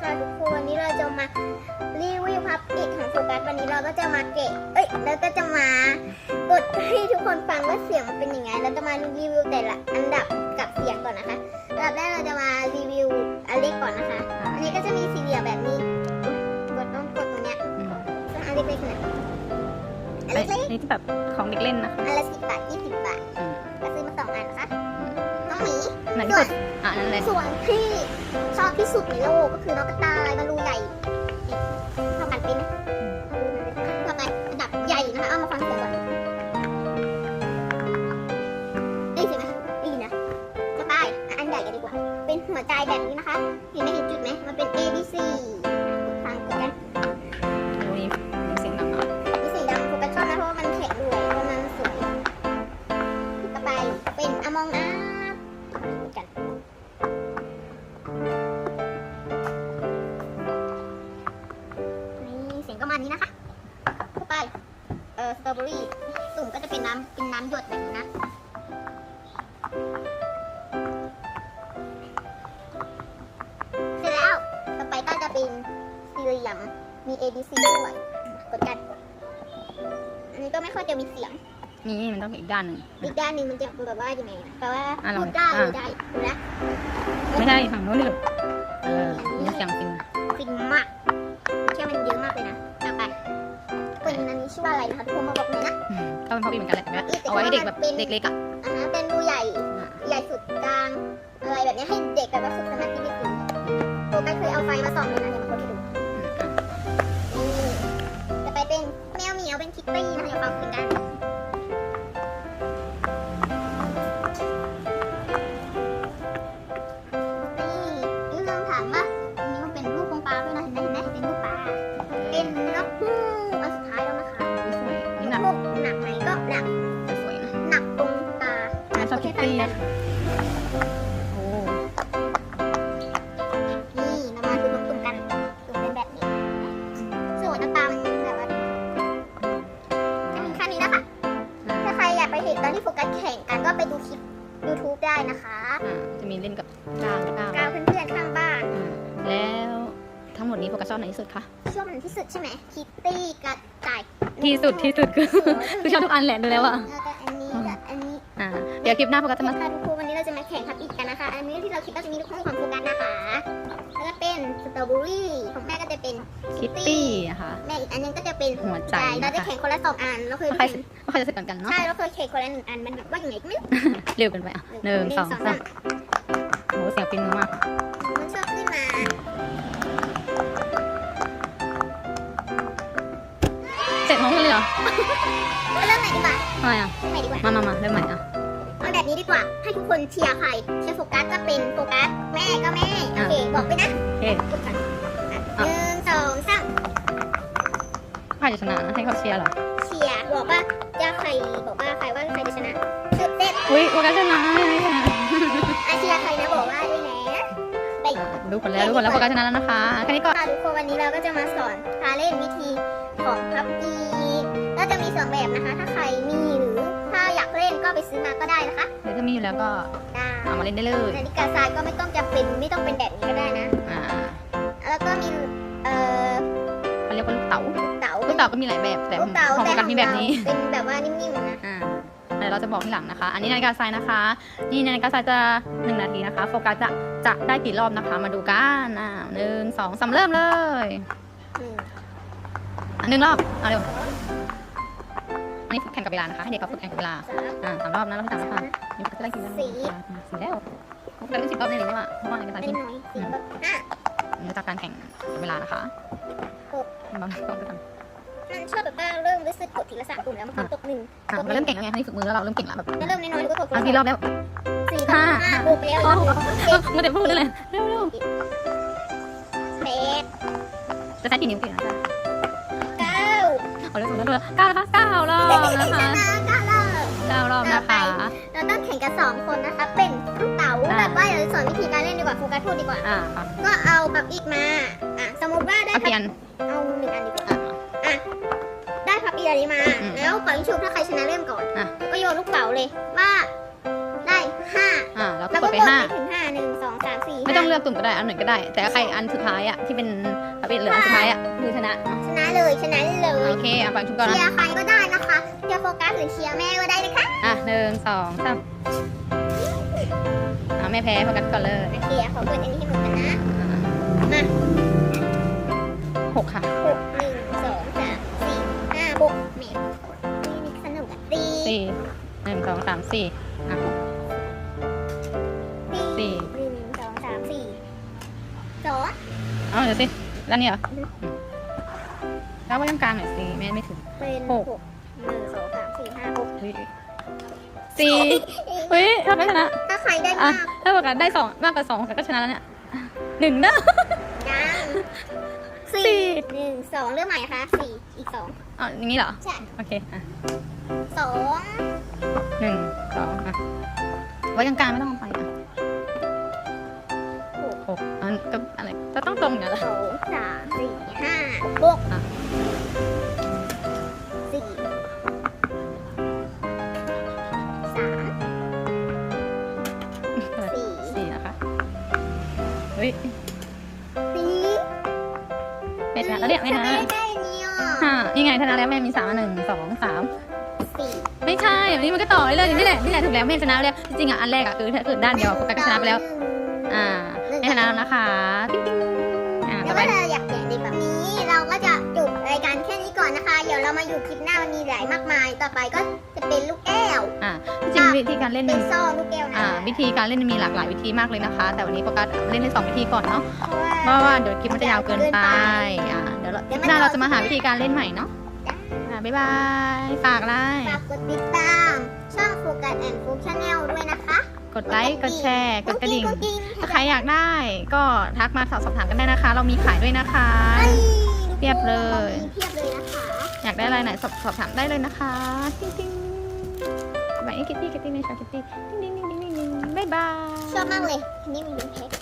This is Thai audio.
ค่ะทุกคนวันนี้เราจะมารีวิวพับอิดของโฟกัสวันนี้เราก็จะมาเกะเอ้ยแล้วก็จะมากดให้ทุกคนฟังว่าเสียงมันเป็นยังไงเราจะมารีวิวแต่ละอันดับกับเสียงก่อนนะคะอันดับแรกเราจะมารีวิวอันเล็กก่อนนะคะ อันนี้ก็จะมีสี่เหลี่ยมแบบนี้อุ๊ยกดต้องกดตรงเนี้ยอืมซึ่งอันเล็กๆเนี่ยอันอันเล็กนี้ที่แบบของเด็กเล่นนะคะๆอันละสิบบาทยี่สิบบาทอืมก็ซื้อมาสองอันนะคะน้องหมีไหนที่สุดอะนั่นเลยส่วนที่ ชอบที่สุดในโลกก็คือน้อกระต่ายมันรูใหญ่เท่ากันเป็นเออสตรอเบอรี่ตุ่มก็จะเป็นน้ำเป็นน้ำหยดแบบนี้นะเสร็จแล้วต่อไปก็จะเป็นสี่เหลี่ยมมี A B C ด้วยกดกัน อันนี้ก็ไม่ค่อยจะมีเสียง นี่มันต้องมีอีกด้านหนึ่ง อีกด้านหนึงมันจะแบบว่ายังไงนะแปลว่าอะลองพูดได้อะพูดได้ดูนะไม่ใช่ฝั่งโน้นเลยเออมีเสียงจริง ฟินมาก ชื่อว่าอะไรนะคะทุกคนมาบอกหน่อยนะอืมก็เป็นพอปีเหมือนกันแหละแต่ว่าเอาไว้ให้เด็กแบบเด็กเล็กอะอันนั้นเป็นรูใหญ่อะใหญ่สุดกลาง อะไรแบบนี้ให้เด็กแบบว่าฝึกสมาธิดีขึ้นโฟกัสเคยเอาไฟมาส่องเลยนะเดี๋ยวมาคนให้ดู จะมีเล่นกับก้าวก้าวกาวเพื่อนๆข้างบ้านอะแล้วทั้งหมดนี้โฟกัสชอบไหนที่สุดคะชอบมันที่สุดใช่ไหมคิตตี้กับไก่ที่สุดที่สุดคือคือชอบทุกอันแหละดูแล้วอะแล้วก็อันนี้กับอันนี้อะเดี๋ยวคลิปหน้าโฟกัสจะมาค่ะทุกคนวันนี้เราจะมาแข่งทับอิดกันนะคะ อันนี้ที่เราคิดว่าจะมีลูกของของโฟกัสนะคะแล้วก็เป็นสตรอเบอรี่ของแม่ก็จะเป็นคิตตี้นะคะแม่อีกอันนึงก็จะเป็นหัวใจเรานะจะคะแข่งคนละสองอันเราเคยใครแข่งว่าใครจะเสร็จก่อนกันเนาะใช่เราเคยแข่งคนละหนึ่งอันมันแบบว่าอย่างไงก็ไม่รู้เร็วเกันไปอะหนึ่งสองสาม โอ้โหเสียงปินมือมากมันชอบขึ้นมาเสร็จพร้อมกันเลยเหรอเอาเริ่มไหนดีกว่าทำไมอะเริ่มไหนดีกว่ามามามาเริ่มใหม่อะเอาแบบนี้ดีกว่า ให้ทุกคนเชียร์ใครเชียร์โฟกัสก็เป็นโฟกัสแม่ก็แม่โอเคบอกไปนะโอเคกดก่อนอะหนึ่งสองสามใครจะชนะให้เขาเชียร์เหรอเชียร์บอกว่าจะใครบอกว่าใครว่าใครจะชนะสุดเด็ดอุ้ยโฟกัสชนะไม่ชนะ ผลแล้วรู้ผลแล้วโฟกัสชนะแล้วนะคะแค่นี้ก่อนค่ะทุกคนวันนี้เราก็จะมาสอนพาเล่นวิธีของพับอีก็จะมีสองแบบนะคะ ถ้าใครมีหรือถ้าอยากเล่นก็ไปซื้อมาก็ได้นะคะเดี๋ยวถ้ามีอยู่แล้วก็ได้เอามาเล่นได้เลยนาฬิกาทรายก็ไม่ต้องจะเป็นไม่ต้องเป็นแบบนี้ก็ได้นะอ่าแล้วก็มีเอ่อเขาเรียกว่าลูกเต๋าเต๋าลูกเต๋าก็มีหลายแบบแต่ลูกเต๋าของโฟแต่กัสมีแบบนี้เป็นแบบว่านิ่มๆนะอ่า เดี๋ยวเราจะบอกที่หลังนะคะ อันนี้นาฬิกาทรายนะคะ นี่นาฬิกาทรายจะหนึ่งนาทีนะคะ โฟกัสจะจะได้กี่รอบนะคะ มาดูกันอ่าหนึ่งสองสามเริ่มเลยหนึ่งอะหนึ่งรอบเอาเร็วอันนี้ฝึกแข่งกับเวลานะคะให้เด็กเขาฝึกแข่งกับเวลาสามอ่าสามรอบนะรอบที่สามแล้วค่ะนี่ก็จะได้กินแล้วสี่แล้วผมได้สิบรอบในนี้ว่าเพราะว่าในการเล่กินนน้อยสี่แบบห้ารู้จักการแข่งเวลานะคะหกบางก็กัน มันชอบแบบว่าเริ่มรู้สึกกดทีละสามปุ่มแล้วมันตกหนึ่งอะเราเริ่มเก่งแล้วไงให้ฝึกมือแล้วเราเริ่มเก่งแล้วแบบแล้วเริ่มน้อยๆแล้วก็กดบาทีรอบแล้วสี่ห้าหกแล้วโอ้โหเดมันจะพูดเลยเร็วเร็ดจะใช้กี่นิ้วเก่งนะจ๊ะเก้าเอาเร็วสุดแล้วเก้านะคะเก้ารอบนะคะเก้ารอบเก้ารอบนะคะเราต้องแข่งกันสองคนนะคะ เป็นลูกเต๋าแบบว่าเดี๋ยวสอนวิธีการเล่นดีกว่าโฟกัสพูดดีกว่าก็เอาปับอีกมาอะสมมติว่าได้เอาพัเปลี่ยนเอาหนึ่งอันดีกว่า อะอะได้พับอีกอันนี้มา อืมแล้วปล่อยลูกชุบถ้าใครชนะเริ่มก่อน อะ ก็โยนลูกเต๋าเลยว่าได้ห้าอ่าแล้วก็แล้วกก็ดกไปดห้าไปถึงห้าหนึ่งสองสามสี่ไม่ต้องต้องเลือกตุ่มก็ได้อันไหนก็ได้ แต่ใครอันสุดท้ายอะที่เป็นปะเป็ดเหลืองอันสุดท้ายอะคือชนะชนะเลยชนะเลยโอเคอะฟังชุบก่อนเชียนะร์ใครก็ได้นะคะเชียร์โฟกัสหรือเชียร์แม่ก็ได้นะคะอะหนึ่งสองสามอะแม่แพ้โฟกัสก่อนเลยโอเคขอเปิดอันนี้ให้หนูกันนะอะมาหกค่ะหกหนึ่งสอง สี่หนึ่งสองสามสี่อะสี่หนึ่งสองสามสี่สองเอาเดี๋ยวสิด้านนี้เหรอแล้วไว้ตรงกลางหน่อยสิแม่ไม่ถึงเป็นหหกกหนึ่งสองสามสี่ห้าหกเฮ้ยสี่เฮ้ยถ้าไม่ชนะถ้าใครได้อะมากถ้าโฟกัสได้สองมากกว่าสองโฟกัสก็ชนะแล้วเนี่ยหนึ่งนะยังสี่สี่หนึ่งสองเรื่องใหม่คะสี่อีกสองอ๋ออย่างนี้เหรอ ใช่ โอเคอะสองหนึ่งส องอะไว้กลางๆไม่ต้องเอาไปอะหกหกอันก็อะไรจะต้องตรงอย่างนั้นเหรอสองสามสี่ห้าหกอะสี่สามสี่สี่นะคะเฮ้ยสี่เป็ดชนะแล้วเนี่ยไม่ชนะได้ได้เนี่ยห้านี่ไงชนะแล้วแม่มีสามหนึ่งสองสาม สี่ ไม่ใช่แบบนี้มันก็ต่อเลยนี่แหละนี่แหละถูกแล้วแม่ชนะแล้วจริงๆอะอันแรกอะคือถ้าเกิดด้านเดียวโฟกัสก็ชนะไปแล้ว อ่าแม่ชนะแล้วนะคะปิ๊งปิ๊งอ่าแล้ต่วอไปก็เราอยากเปลี่ยนดีแบบนี้ เราก็จะจบรายการแค่นี้ก่อนนะคะ เดี๋ยวเรามาอยู่คลิปหน้ามันมีหลายมากมาย ต่อไปก็จะเป็นลูกแก้ว อ่าจริงๆวิธีการเล่นเป็มันน โซ่ลูกแก้วนะอ่าวิธีการเล่นมันมีหลากหลายวิธีมากเลยนะคะ แต่วันนี้โฟกัสเล่นได้สองวิธีก่อนเนาะเพราะว่า เพราะว่าเดี๋ยวคลิปมันจะยาวเกินไปอ่าเดี๋ยวเราคลิปหน้าเราจะมาหาวิธีการเล่นใหม่เนาะอ่า บ๊ายบาย ฝากไลค์ฝากกดติดตาม ช่องโฟกัสแอนด์โฟกชาแนลด้วยนะคะ กดไลค์ กดแชร์ กดกระดิ่งกุ๊กิ๊งถ้าใครอยากได้ ก็ทักมาสอบถามกันได้นะคะ เรามีขายด้วยนะคะเอ้ยเพียบเลยมีเพียบเลยนะคะ อยากได้อะไรไหนสอบสอบถามได้เลยนะคะติ๊งติ๊งแบบนี้คิตตี้คิตตี้ไม่ชอบคิตตี้ติ๊งติ๊งติ๊งติ๊งติ๊งบ๊ายบาย ชอบมากเลยอันนี่มีเป็นเพชร